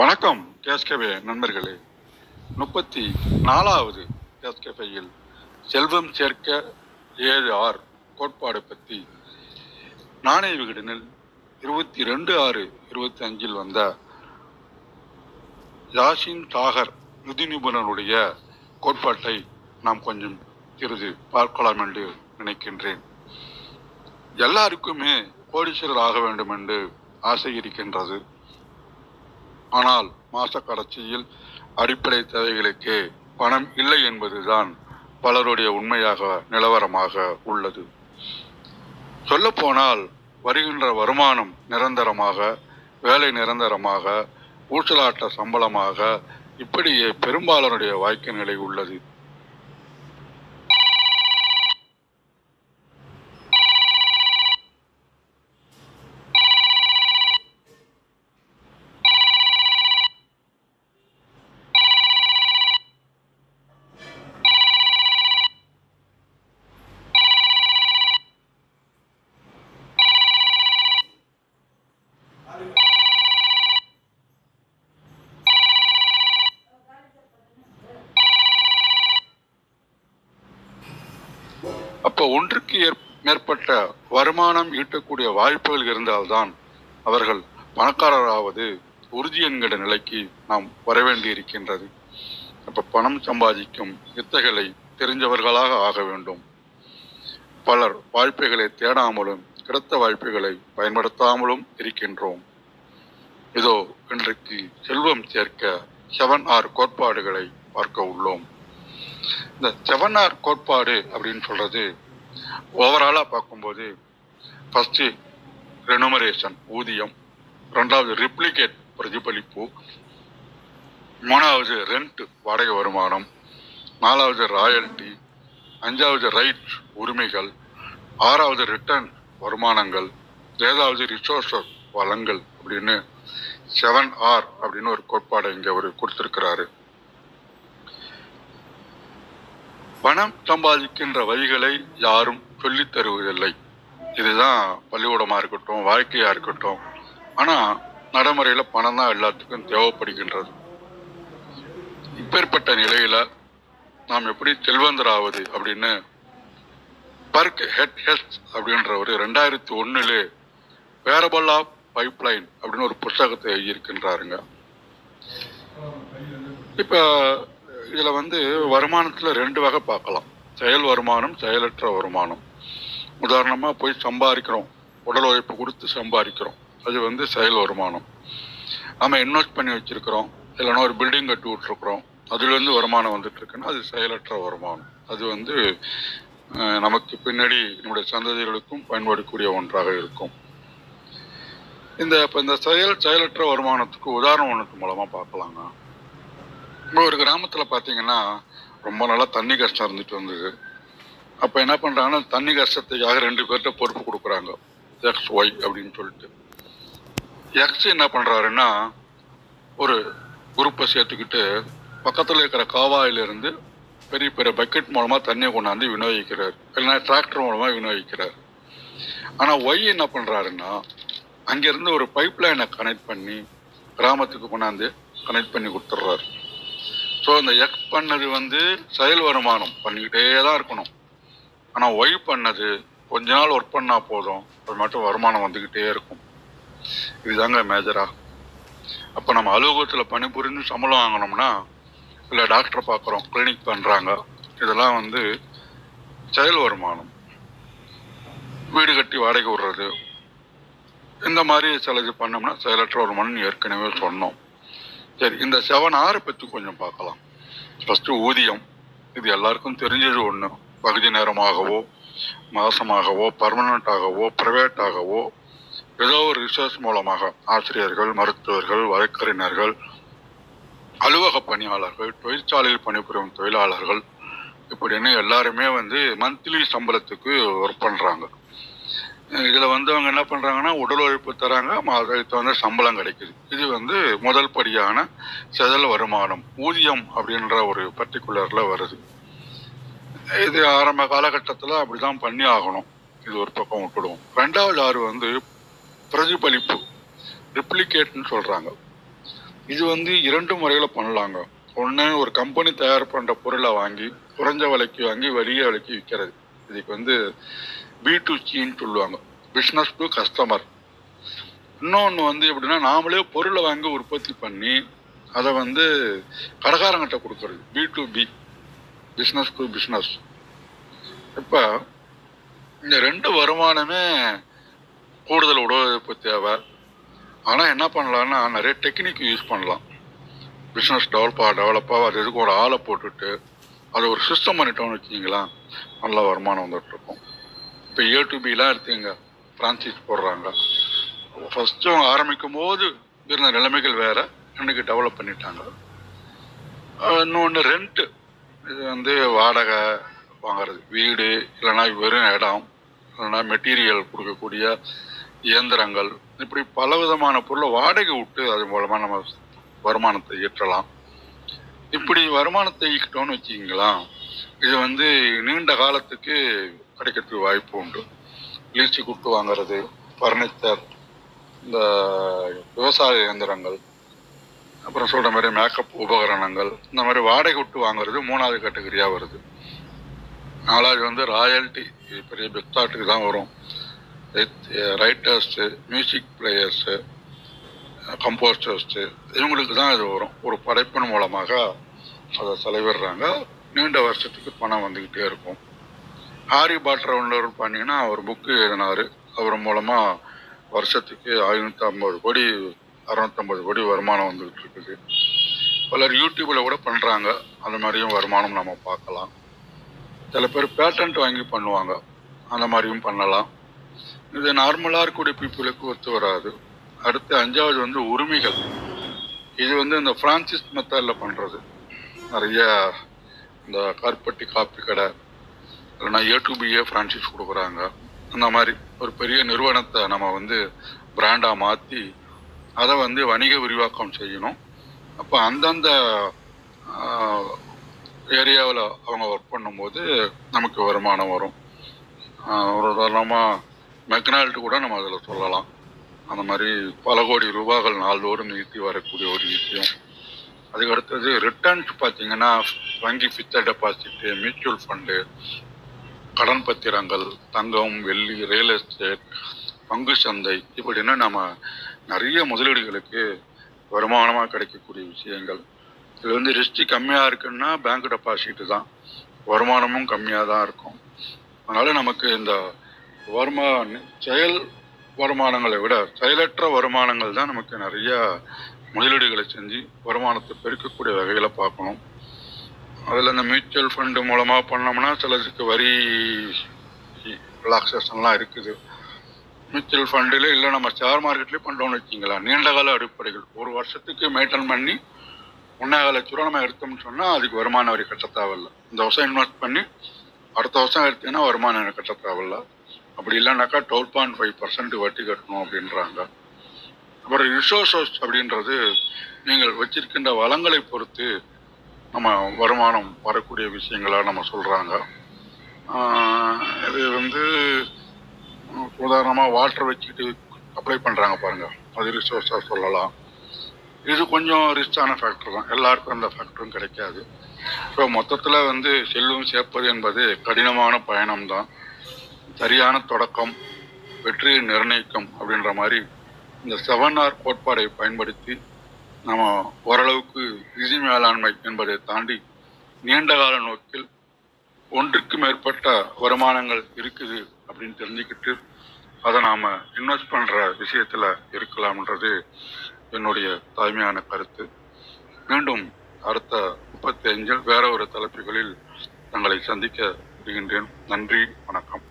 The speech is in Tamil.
வணக்கம் கேஸ்கவே நண்பர்களே. முப்பத்தி நாலாவது கேஸ்கவேயில் செல்வம் சேர்க்க ஏழு ஆர் கோட்பாடு பற்றி நாணய விகடனில் இருபத்தி ரெண்டு ஆறு இருபத்தி அஞ்சில் வந்த யாசின் தாகர் நிதி நிபுணருடைய கோட்பாட்டை நாம் கொஞ்சம் சிறிது பார்க்கலாம் என்று நினைக்கின்றேன். எல்லாருக்குமே கோடீஸ்வரர் ஆக வேண்டும் என்று ஆசை இருக்கின்றது. ஆனால் மாச கடைசியில் அடிப்படை தேவைகளுக்கு பணம் இல்லை என்பதுதான் பலருடைய உண்மையாக நிலவரமாக உள்ளது. சொல்லப்போனால் வருகின்ற வருமானம் நிரந்தரமாக வேலை நிரந்தரமாக ஊசலாட்ட சம்பளமாக இப்படியே பெரும்பாலனுடைய வாழ்க்கை நிலை உள்ளது. ஒன்றுக்கு ஏற்- மேற்பட்ட வருமானம் ஈட்டக்கூடிய வாய்ப்புகள் இருந்தால்தான் அவர்கள் பணக்காரராவது உறுதி என்கிற நிலைக்கு நாம் வரவேண்டி இருக்கின்றது அப்ப பணம் சம்பாதிக்கும் வித்தைகளை தெரிஞ்சவர்களாக ஆக வேண்டும். பலர் வாய்ப்புகளை தேடாமலும் கிடைத்த வாய்ப்புகளை பயன்படுத்தாமலும் இருக்கின்றோம். இதோ இன்றைக்கு செல்வம் சேர்க்க செவன் ஆர் கோட்பாடுகளை பார்க்க உள்ளோம். இந்த செவன் ஆர் கோட்பாடு அப்படின்னு சொல்றது ஓவராலாக பார்க்கும்போது ஃபஸ்ட்டு ரெனுமரேஷன் ஊதியம் ரெண்டாவது ரிப்ளிகேட் பிரதிபலிப்பு மூணாவது ரெண்ட் வாடகை வருமானம் நாலாவது ராயல்டி அஞ்சாவது ரைட் உரிமைகள் ஆறாவது ரிட்டர்ன் வருமானங்கள் ஏதாவது ரிசோர்ஸ் வளங்கள் அப்படின்னு செவன் ஆர் அப்படின்னு ஒரு கோட்பாடை இங்கே அவர் கொடுத்துருக்கிறாரு. பணம் சம்பாதிக்கின்ற வழிகளை யாரும் சொல்லித் தருவதில்லை. இதுதான் பள்ளிக்கூடமாக இருக்கட்டும் வாழ்க்கையா இருக்கட்டும். ஆனா நடைமுறையில பணம் தான் எல்லாத்துக்கும் தேவைப்படுகின்றது. இப்பேற்பட்ட நிலையில நாம் எப்படி செல்வந்தராவது அப்படின்னு பர்க் ஹெட் ஹெல்த் அப்படின்றவர் ரெண்டாயிரத்தி ஒண்ணுல வேரபல் ஆஃப் பைப்லைன் அப்படின்னு ஒரு புத்தகத்தை எழுதியிருக்கின்றாருங்க. இப்போ இதுல வந்து வருமானத்துல ரெண்டு வகை பார்க்கலாம். செயல் வருமானம் செயலற்ற வருமானம். உதாரணமா போய் சம்பாதிக்கிறோம். உடல் உழைப்பு கொடுத்து சம்பாதிக்கிறோம். அது வந்து செயல் வருமானம். நம்ம இன்வெஸ்ட் பண்ணி வச்சிருக்கிறோம். இல்லைன்னா ஒரு பில்டிங் கட்டி விட்டுருக்குறோம். அதுலேருந்து வருமானம் வந்துட்டு இருக்குன்னா அது செயலற்ற வருமானம். அது வந்து நமக்கு பின்னாடி நம்முடைய சந்ததிகளுக்கும் பயன்படக்கூடிய ஒன்றாக இருக்கும். இந்த இப்போ இந்த செயல் செயலற்ற வருமானத்துக்கு உதாரணம் ஒன்றுக்கு மூலமாக பார்க்கலாங்க இப்போ ஒரு கிராமத்தில் பார்த்தீங்கன்னா ரொம்ப நாளாக தண்ணி கஷ்டம் இருந்துட்டு வந்தது அப்போ என்ன பண்றாங்கன்னா தண்ணி கஷ்டத்துக்காக ரெண்டு பேர்கிட்ட பொறுப்பு கொடுக்குறாங்க. எக்ஸ் ஒய் அப்படின்னு சொல்லிட்டு. எக்ஸ் என்ன பண்ணுறாருன்னா ஒரு குரூப்பை சேர்த்துக்கிட்டு பக்கத்தில் இருக்கிற காவாயிலிருந்து பெரிய பெரிய பக்கெட் மூலமாக தண்ணியை கொண்டாந்து விநியோகிக்கிறார். இல்லைன்னா டிராக்டர் மூலமாக விநியோகிக்கிறார். ஆனால் ஒய் என்ன பண்ணுறாருன்னா அங்கேருந்து ஒரு பைப் லைனை கனெக்ட் பண்ணி கிராமத்துக்கு கொண்டாந்து கனெக்ட் பண்ணி கொடுத்துட்றாரு. ஸோ இந்த எக் பண்ணது வந்து செயல் வருமானம். பண்ணிக்கிட்டே தான் இருக்கணும். ஆனால் ஒய் பண்ணது கொஞ்ச நாள் ஒர்க் பண்ணால் போதும். அது மட்டும் வருமானம் வந்துக்கிட்டே இருக்கும். இதுதாங்க மேஜராக அப்போ நம்ம அலுவலகத்தில் பணிபுரிந்து சம்பளம் வாங்கினோம்னா இல்லை டாக்டரை பார்க்குறோம் கிளினிக் பண்ணுறாங்க இதெல்லாம் வந்து செயல் வருமானம். வீடு கட்டி வாடகை விடுறது. இந்த மாதிரி சில இது பண்ணோம்னா செயலற்ற வருமானம் ஏற்கனவே சொன்னோம். சரி இந்த செவன் ஆறு பற்றி கொஞ்சம் பார்க்கலாம். ஃபர்ஸ்ட் ஊதியம். இது எல்லாருக்கும் தெரிஞ்சது ஒன்று பகுதி நேரமாகவோ மாசமாகவோ பர்மனண்டாகவோ பிரைவேட்டாகவோ ஏதோ ஒரு ரிசர்ச் மூலமாக ஆசிரியர்கள் மருத்துவர்கள் வழக்கறிஞர்கள் அலுவலக பணியாளர்கள் தொழிற்சாலையில் பணிபுரியும் தொழிலாளர்கள் இப்படின்னு எல்லாருமே வந்து மந்த்லி சம்பளத்துக்கு ஒர்க் பண்றாங்க. இதில் வந்து அவங்க என்ன பண்ணுறாங்கன்னா உடல் உழைப்பு தராங்க அதுக்கு வந்து சம்பளம் கிடைக்குது. இது வந்து முதல் படியான செதல் வருமானம் ஊதியம் அப்படின்ற ஒரு பர்டிகுலரில் வருது. இது ஆரம்ப காலகட்டத்தில் அப்படி தான் பண்ணி ஆகணும். இது ஒரு பக்கம் விட்டுடுவோம். ரெண்டாவது ஆறு வந்து பிரதிபலிப்பு ரிப்ளிகேட்னு சொல்கிறாங்க இது வந்து இரண்டு முறையில் பண்ணலாங்க. ஒன்று ஒரு கம்பெனி தயார் பண்ணுற பொருளை வாங்கி குறைஞ்ச விலைக்கு வாங்கி வெளிய விலைக்கு விற்கிறது இதுக்கு வந்து பி டு சின்னு சொல்லுவாங்க. பிஸ்னஸ் டு கஸ்டமர் இன்னொன்று வந்து எப்படின்னா நாமளே பொருளை வாங்கி உற்பத்தி பண்ணி அதை வந்து கடைக்காரங்கிட்ட கொடுக்கறது. B to B business to business இப்போ இந்த ரெண்டு வருமானமே கூடுதல் உடவு தேவை. ஆனால் என்ன பண்ணலான்னா நிறைய டெக்னிக் யூஸ் பண்ணலாம். பிஸ்னஸ் டெவலப்பாக டெவலப்பாக அது எதுக்கு ஒரு ஆளை போட்டுட்டு அது ஒரு சிஸ்டம் பண்ணிட்டோம்னு வச்சிங்களா நல்ல வருமானம் வந்துட்டு இருக்கும். இப்போ ஏ டு பிலாம் எடுத்துங்க பிரான்சிஸ் போடுறாங்க. ஃபஸ்ட்டு அவங்க ஆரம்பிக்கும் போது இருந்த நிலைமைகள் வேற இன்னைக்கு டெவலப் பண்ணிட்டாங்க. இன்னொன்று ரெண்ட்டு இது வந்து வாடகை வாங்குறது வீடு இல்லைன்னா வெறும் இடம் இல்லைன்னா மெட்டீரியல் கொடுக்கக்கூடிய இயந்திரங்கள். இப்படி பல விதமான பொருளை வாடகை விட்டு அது மூலமாக நம்ம வருமானத்தை ஈட்டலாம். இப்படி வருமானத்தை ஈக்கிட்டோம்னு வச்சிங்களா இது வந்து நீண்ட காலத்துக்கு கிடைக்கிறதுக்கு வாய்ப்பு உண்டு. லீச்சு கூட்டு வாங்குறது ஃபர்னிச்சர் இந்த விவசாய இயந்திரங்கள் அப்புறம் சொல்கிற மாதிரி மேக்கப் உபகரணங்கள் இந்த மாதிரி வாடகை விட்டு வாங்குறது மூணாவது கேட்டகரியாக வருது. நாலாவது வந்து ராயல்ட்டி பெரிய பெத்தாட்டுக்கு தான் வரும். ரைட்டர்ஸு மியூசிக் பிளேயர்ஸு கம்போஸ்டர்ஸு இவங்களுக்கு தான் இது வரும். ஒரு படைப்பின் மூலமாக அதை செலவிடுறாங்க. நீண்ட வருஷத்துக்கு பணம் வந்துக்கிட்டே இருக்கும். ஹாரி பாட்டர் பண்ணிங்கன்னா அவர் புக்கு எழுதினார். அவர் மூலமாக வருஷத்துக்கு ஐநூற்றி ஐம்பது கோடி அறுநூத்தம்பது கோடி வருமானம் வந்துகிட்டு இருக்குது. பலர் யூடியூப்பில் கூட பண்ணுறாங்க அந்த மாதிரியும் வருமானம் நம்ம பார்க்கலாம். சில பேர் பேட்டன்ட் வாங்கி பண்ணுவாங்க. அந்த மாதிரியும் பண்ணலாம். இது நார்மலாக இருக்கக்கூடிய பீப்புளுக்கு ஒத்து வராது. அடுத்து அஞ்சாவது வந்து உரிமைகள். இது வந்து இந்த ஃப்ரான்சிஸ் மெத்தடில் பண்ணுறது நிறைய இந்த கருப்பட்டி காப்பி கடை இல்லைன்னா ஏ டு பிஏ ஃப்ரான்ச்சைஸ் கொடுக்குறாங்க. அந்த மாதிரி ஒரு பெரிய நிறுவனத்தை நம்ம வந்து பிராண்டாக மாற்றி அதை வந்து வணிக விரிவாக்கம் செய்யணும். அப்போ அந்தந்த ஏரியாவில் அவங்க ஒர்க் பண்ணும்போது நமக்கு வருமானம் வரும். ஒரு உதாரணமாக மெக்னால்ட்டு கூட நம்ம அதில் சொல்லலாம். அந்த மாதிரி பல கோடி ரூபாய்கள் நாள்தோறும் நிறுத்தி வரக்கூடிய ஒரு விஷயம். அதுக்கு அடுத்தது ரிட்டர்ன்ஸ் பார்த்தீங்கன்னா வங்கி ஃபிக்ஸட் டெபாசிட்டு மியூச்சுவல் ஃபண்டு கடன் பத்திரங்கள் தங்கம் வெள்ளி ரியல் எஸ்டேட் பங்கு சந்தை இப்படின்னு நம்ம நிறைய முதலீடுகளுக்கு வருமானமாக கிடைக்கக்கூடிய விஷயங்கள். இதில் வந்து ரிஸ்க் கம்மியாக இருக்குன்னா பேங்க் டெபாசிட்டு தான். வருமானமும் கம்மியாக தான் இருக்கும். அதனால் நமக்கு இந்த வருமான செயல் வருமானங்களை விட செயலற்ற வருமானங்கள் தான் நமக்கு நிறைய முதலீடுகளை செஞ்சு வருமானத்தை பெருக்கக்கூடிய வகையில் பார்க்கணும். அதில் இந்த மியூச்சுவல் ஃபண்டு மூலமாக பண்ணோம்னா சிலருக்கு வரி ரிலாக்ஸேஷன்லாம் இருக்குது. மியூச்சுவல் ஃபண்டில் இல்லை நம்ம ஷேர் மார்க்கெட்லேயே பண்ணுறோம்னு வச்சிங்களா நீண்ட கால அடிப்படைகள். ஒரு வருஷத்துக்கு மெயின்டைன் பண்ணி ஒன்றாக லட்ச ரூபா நம்ம எடுத்தோம்னு சொன்னால் அதுக்கு வருமான வரி கட்ட தேவையில்ல. இந்த வருஷம் இன்வெஸ்ட் பண்ணி அடுத்த வருஷம் எடுத்தீங்கன்னா வருமானம் எனக்கு கட்ட தேவையில்ல. அப்படி இல்லைனாக்கா டுவெல் பாயிண்ட் ஃபைவ் பர்சன்ட் வட்டி கட்டணும் அப்படின்றாங்க. அப்புறம் ரிசோர்சஸ் அப்படின்றது நீங்கள் வச்சிருக்கின்ற வளங்களை பொறுத்து நம்ம வருமானம் வரக்கூடிய விஷயங்களாக நம்ம சொல்கிறாங்க இது வந்து உதாரணமாக வாட்டர் வச்சுக்கிட்டு அப்ளை பண்ணுறாங்க பாருங்கள் அது ரிசோர்ஸாக சொல்லலாம். இது கொஞ்சம் ரிச்சான ஃபேக்டர் தான். எல்லாருக்கும் அந்த ஃபேக்டரும் கிடைக்காது. ஸோ மொத்தத்தில் வந்து செல்வம் சேர்ப்பது என்பது கடினமான பயணம்தான் சரியான தொடக்கம் வெற்றியை நிர்ணயிக்கும் அப்படின்ற மாதிரி இந்த செவன் ஆர் கோட்பாடை பயன்படுத்தி நம்ம ஓரளவுக்கு நிதி மேலாண்மை என்பதை தாண்டி நீண்ட கால நோக்கில் ஒன்றுக்கு மேற்பட்ட வருமானங்கள் இருக்குது அப்படின்னு தெரிஞ்சுக்கிட்டு அதை நாம் இன்வெஸ்ட் பண்ணுற விஷயத்தில் இருக்கலாம்ன்றது என்னுடைய தாய்மையான கருத்து. மீண்டும் அடுத்த முப்பத்தி அஞ்சில் வேற ஒரு தலைப்புகளில் தங்களை சந்திக்க விடுகின்றேன். நன்றி வணக்கம்.